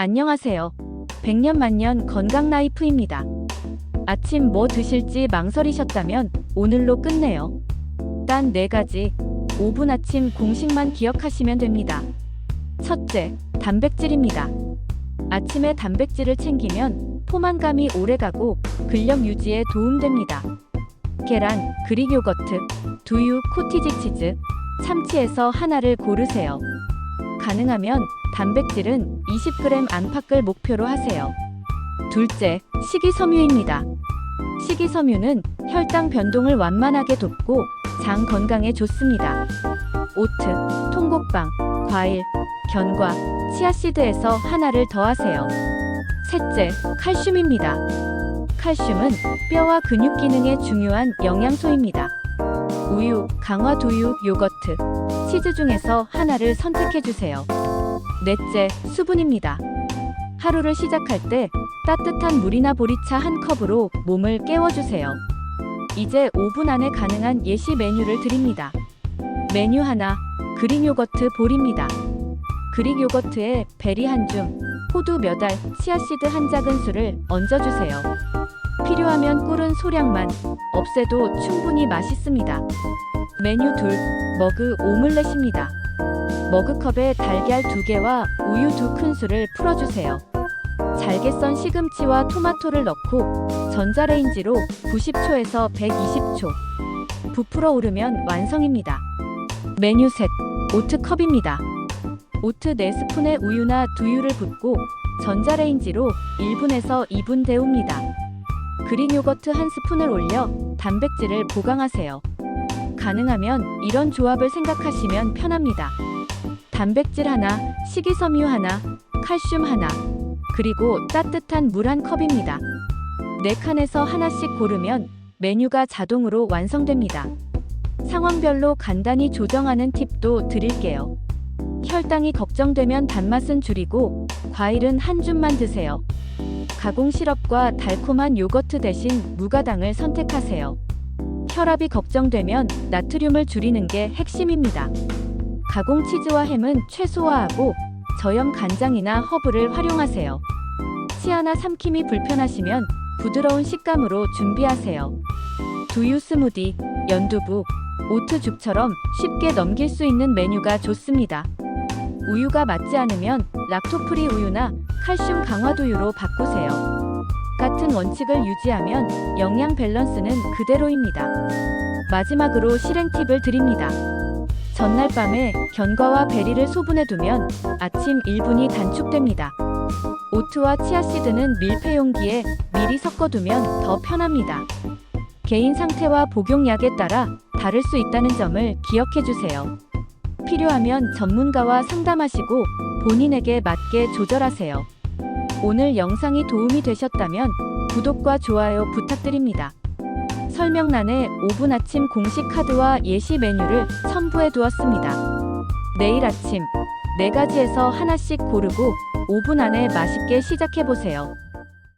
안녕하세요. 백년 만년 건강 라이프입니다. 아침 뭐 드실지 망설이셨다면 오늘로 끝내요. 단네 가지 5분 아침 공식만 기억하시면 됩니다. 첫째, 단백질입니다. 아침에 단백질을 챙기면 포만감이 오래가고 근력 유지에 도움됩니다. 계란, 그릭 요거트, 두유, 코티지 치즈, 참치에서 하나를 고르세요. 가능하면 단백질은 20g 안팎을 목표로 하세요. 둘째, 식이섬유입니다. 식이섬유는 혈당 변동을 완만하게 돕고 장 건강에 좋습니다. 오트, 통곡빵, 과일, 견과, 치아씨드에서 하나를 더하세요. 셋째, 칼슘입니다. 칼슘은 뼈와 근육 기능에 중요한 영양소입니다. 우유, 강화 두유, 요거트, 치즈 중에서 하나를 선택해 주세요. 넷째, 수분입니다. 하루를 시작할 때 따뜻한 물이나 보리차 한 컵으로 몸을 깨워주세요. 이제 5분 안에 가능한 예시 메뉴를 드립니다. 메뉴 하나, 그릭 요거트 볼입니다. 그릭 요거트에 베리 한 줌, 호두 몇 알, 치아씨드 한 작은 술을 얹어주세요. 필요하면 꿀은 소량만, 없애도 충분히 맛있습니다. 메뉴 둘, 머그 오믈렛입니다. 머그컵에 달걀 2개와 우유 2큰술을 풀어주세요. 잘게 썬 시금치와 토마토를 넣고 전자레인지로 90초에서 120초 부풀어 오르면 완성입니다. 메뉴 셋, 오트컵입니다. 오트 4스푼에 우유나 두유를 붓고 전자레인지로 1분에서 2분 데웁니다. 그릭 요거트 한 스푼을 올려 단백질을 보강하세요. 가능하면 이런 조합을 생각하시면 편합니다. 단백질 하나, 식이섬유 하나, 칼슘 하나, 그리고 따뜻한 물 한 컵입니다. 네 칸에서 하나씩 고르면 메뉴가 자동으로 완성됩니다. 상황별로 간단히 조정하는 팁도 드릴게요. 혈당이 걱정되면 단맛은 줄이고 과일은 한 줌만 드세요. 가공 시럽과 달콤한 요거트 대신 무가당을 선택하세요. 혈압이 걱정되면 나트륨을 줄이는 게 핵심입니다. 가공 치즈와 햄은 최소화하고 저염 간장이나 허브를 활용하세요. 치아나 삼킴이 불편하시면 부드러운 식감으로 준비하세요. 두유 스무디, 연두부, 오트죽처럼 쉽게 넘길 수 있는 메뉴가 좋습니다. 우유가 맞지 않으면 락토프리 우유나 칼슘 강화두유로 바꾸세요. 같은 원칙을 유지하면 영양 밸런스는 그대로입니다. 마지막으로 실행 팁을 드립니다. 전날 밤에 견과와 베리를 소분해 두면 아침 1분이 단축됩니다. 오트와 치아씨드는 밀폐 용기에 미리 섞어두면 더 편합니다. 개인 상태와 복용약에 따라 다를 수 있다는 점을 기억해 주세요. 필요하면 전문가와 상담하시고 본인에게 맞게 조절하세요. 오늘 영상이 도움이 되셨다면 구독과 좋아요 부탁드립니다. 설명란에 5분 아침 공식 카드와 예시 메뉴를 첨부해 두었습니다. 내일 아침 4가지에서 하나씩 고르고 5분 안에 맛있게 시작해 보세요.